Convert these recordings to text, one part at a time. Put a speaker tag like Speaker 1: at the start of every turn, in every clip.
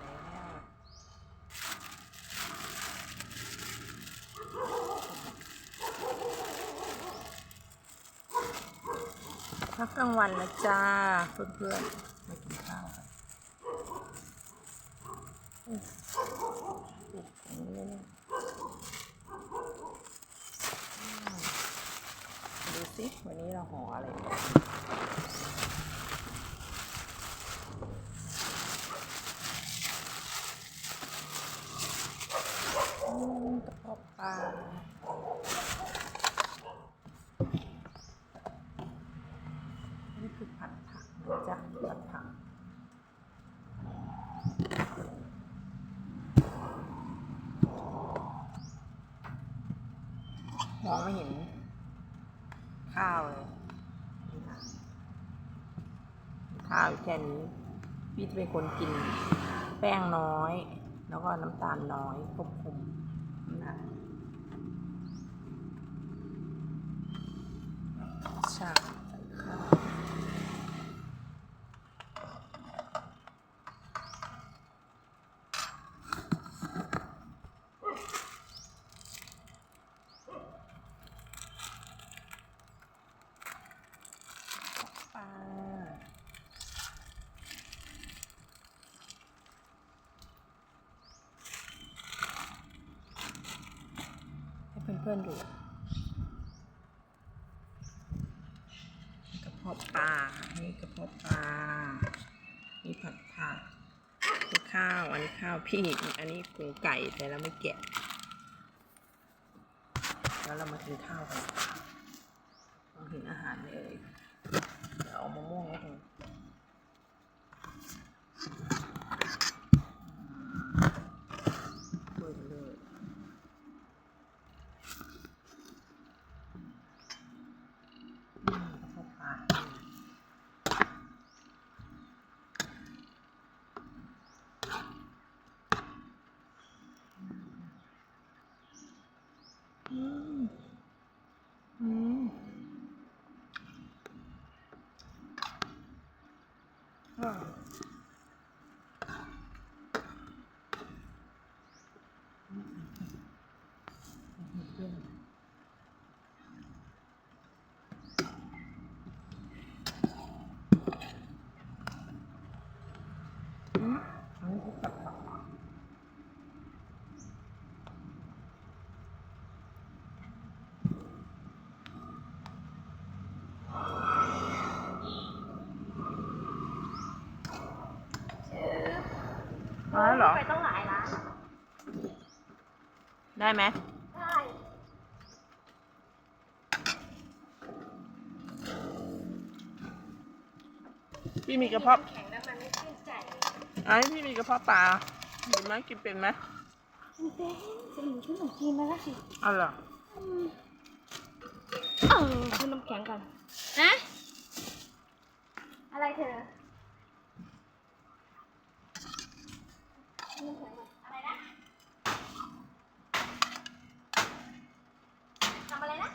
Speaker 1: แล้วพักกลางวันแล้วจ้า เพื่อนๆมากินข้าวกันอืมปิดตรงเลยนดูสิ วันนี้เราห่ออะไรกัน อื มกปลานี่คือผัดผักจ๊ะผัดผักมองไม่เห็น ข้าวเลยข้าวแค่นี้พี่จะเป็นคนกินแป้งน้อย แล้วก็น้ำตาลน้อยควบคุมน้ำหนัก ชาใส่ข้าวปลาให้เพื่อนๆดูกระ เพาะปลานี่กระเพาะปลามีผัดผักมีข้าวอันนี้ข้าวพี่อันนี้กูไก่แต่เราไม่แกะแล้วเรามากินข้าวกันเราเห็นอาหารเลยเดี๋ยวเอามะม่วงไว้ตรงเปิดเลย อืมกระเพาะปลาอืมอืม อ่าอืมอืม อืมอันนี้คือผัดผัก มาแล้วเหรอ
Speaker 2: ไปต้องหลายร้าน
Speaker 1: ได้ไหม
Speaker 2: ได้
Speaker 1: พี่มีกระเพาะ
Speaker 2: แข็งแล้วมันไม่ชื่นใจ
Speaker 1: ไอ้พี่มีกระเพาะปลากินไหมกินเป็นไหม
Speaker 2: มันเป็นสลิมขึ้นของจีนมาแล้วสิ
Speaker 1: เอาเหรอ
Speaker 2: เออคุณน้ำแข็งก่อนนะอะไรเธอคุณ น้ำแข็งก่อนอะไรนะทำอะไรนะ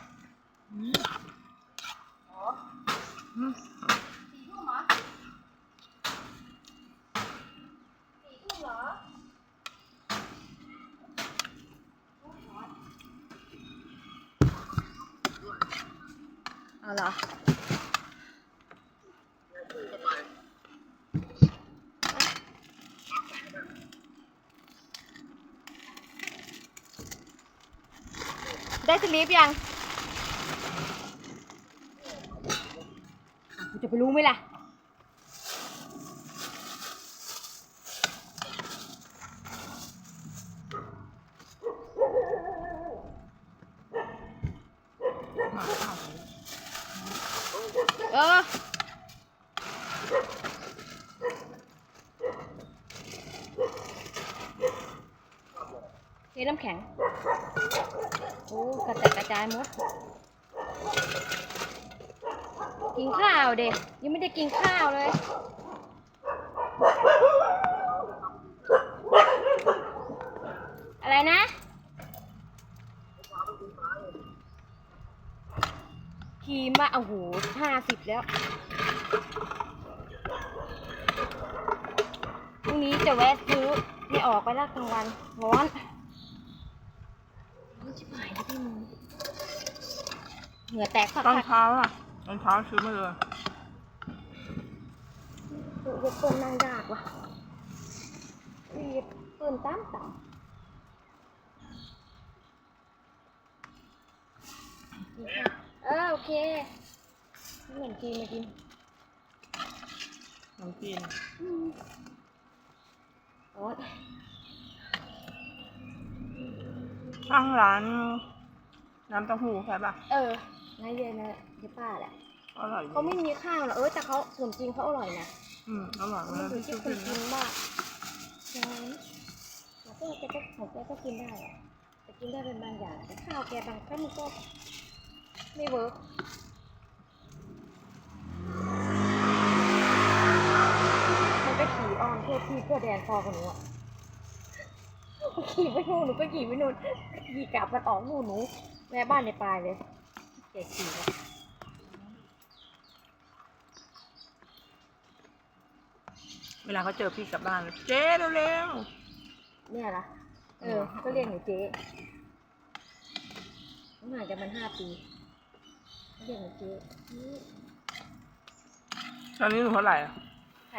Speaker 1: อ๋
Speaker 2: อสี่ทุ่มเหรอสี่ทุ่มเหรอ
Speaker 1: เอาเหรอ
Speaker 2: ได้สลิปยังกูจะไปรู้ไหมล่ะ
Speaker 1: เลย
Speaker 2: เออ เทน้ำแข็ง โอ้กระจายกระจายหมด กินข้าวเด็กยังไม่ได้กินข้าวเลย อะไรนะขี่มาโอ้โหห้าสิบแล้วอืมรุ่งนี้จะแวะซื้อไม่ออกไปและกลางวันร้อนชิบหายเลยพี่มึง เหงื่อแตกผัก
Speaker 1: ตอน
Speaker 2: ผัก
Speaker 1: เช้าอะตอนเช้าซื้อมาเลย
Speaker 2: เย็บเปิ้ลนั่งยากว่ะเย็บเปิ้ลตามต่ำเออโอเคเหมือนกินมากิน
Speaker 1: น้ำจีน
Speaker 2: อืมร้อน
Speaker 1: ข้างร้านน้ำเต้าหู้ใช่ปะ
Speaker 2: เออ นายเย็นนะเย็บป้าแหละ
Speaker 1: อร่อยดี
Speaker 2: เขาไม่มีข้าวหรอกเออแต่เขาขนมจีนเขาอร่อยนะ
Speaker 1: อืมอร่อย
Speaker 2: มัน
Speaker 1: มาก
Speaker 2: อยู่
Speaker 1: ที่
Speaker 2: ที่
Speaker 1: ซื้อ
Speaker 2: คน
Speaker 1: กิน
Speaker 2: กินว่าอย่างนั้นแล้วก็แกก็ของแกก็กินได้อะแต่กินได้เป็นบางอย่างแต่ข้าวแกบางครั้งมันก็ไม่เวิร์กมันก็ขี่ออนเพื่อพี่เพื่อแดนพอของหนูอะขี่ไปนู่นหนูก็ขี่ไปนู่นขี่กลับมันออกนู่นหนูแม่บ้านในปลายเลย เจ๊ขี่เลย
Speaker 1: เวลาเขาเจอพี่กลับบ้านเจ๊เร็ว
Speaker 2: เนี่ยล่ะเออ ก็เรียกหนูเจ๊ต้องห่างกันมันห้าปีก็เรียกหนูเจ๊นี่
Speaker 1: ๆตอนนี้หนูเท่าไหร่อะ
Speaker 2: ใคร